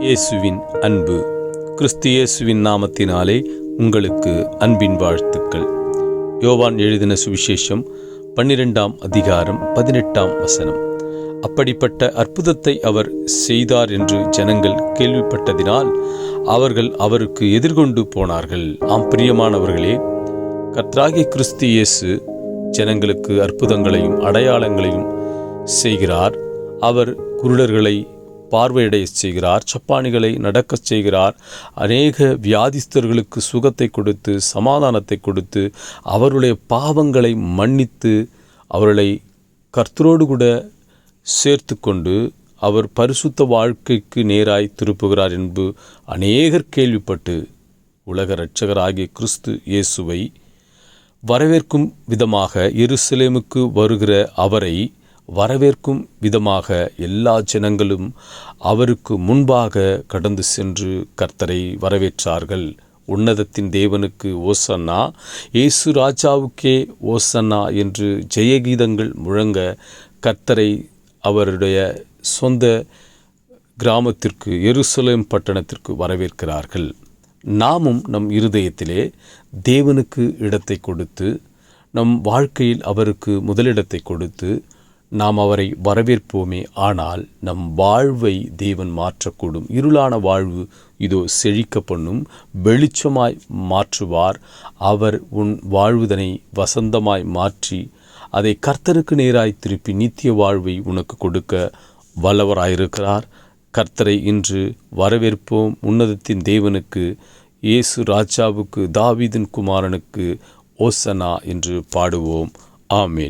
இயேசுவின் அன்பு. கிறிஸ்து இயேசுவின் நாமத்தினாலே உங்களுக்கு அன்பின் வாழ்த்துக்கள். யோவான் எழுதின சுவிசேஷம் பன்னிரெண்டாம் அதிகாரம் பதினெட்டாம் வசனம். அப்படிப்பட்ட அற்புதத்தை அவர் செய்தார் என்று ஜனங்கள் கேள்விப்பட்டதினால் அவர்கள் அவருக்கு எதிர்கொண்டு போனார்கள். ஆம் பிரியமானவர்களே கத்ராகி கிறிஸ்து இயேசு ஜனங்களுக்கு அற்புதங்களையும் அடையாளங்களையும் செய்கிறார். அவர் குருடர்களை பார்வையடைய செய்கிறார் சப்பானிகளை நடக்கச் செய்கிறார். அநேக வியாதிஸ்தர்களுக்கு சுகத்தை கொடுத்து சமாதானத்தை கொடுத்து அவருடைய பாவங்களை மன்னித்து அவர்களை கர்த்தரோடு கூட சேர்த்து கொண்டு அவர் பரிசுத்த வாழ்க்கைக்கு நேராய் திருப்புகிறார் என்பது அநேகர் கேள்விப்பட்டு உலக இரட்சகராகிய கிறிஸ்து இயேசுவை வரவேற்கும் விதமாக எருசலேமுக்கு வருகிற அவரை வரவேற்கும் விதமாக எல்லா ஜனங்களும் அவருக்கு முன்பாக கடந்து சென்று கர்த்தரை வரவேற்றார்கள். உன்னதத்தின் தேவனுக்கு ஓசன்னா இயேசு ராஜாவுக்கே ஓசன்னா என்று ஜெயகீதங்கள் முழங்க கர்த்தரை அவருடைய சொந்த கிராமத்திற்கு எருசலேம் பட்டணத்திற்கு வரவேற்கிறார்கள். நாமும் நம் இருதயத்திலே தேவனுக்கு இடத்தை கொடுத்து நம் வாழ்க்கையில் அவருக்கு முதலிடத்தை கொடுத்து நாம் அவரை வரவேற்போமே. ஆனால் நம் வாழ்வை தேவன் மாற்றக்கூடும். இருளான வாழ்வு இதோ செழிக்க பண்ணும் வெளிச்சமாய் மாற்றுவார். அவர் உன் வாழ்வுதனை வசந்தமாய் மாற்றி அதை கர்த்தருக்கு நேராய் திருப்பி நித்திய வாழ்வை உனக்கு கொடுக்க வல்லவராயிருக்கிறார். கர்த்தரை இன்று வரவேற்போம். உன்னதத்தின் தேவனுக்கு இயேசு ராஜாவுக்கு தாவீதின் குமாரனுக்கு ஓசனா என்று பாடுவோம். ஆமீன்.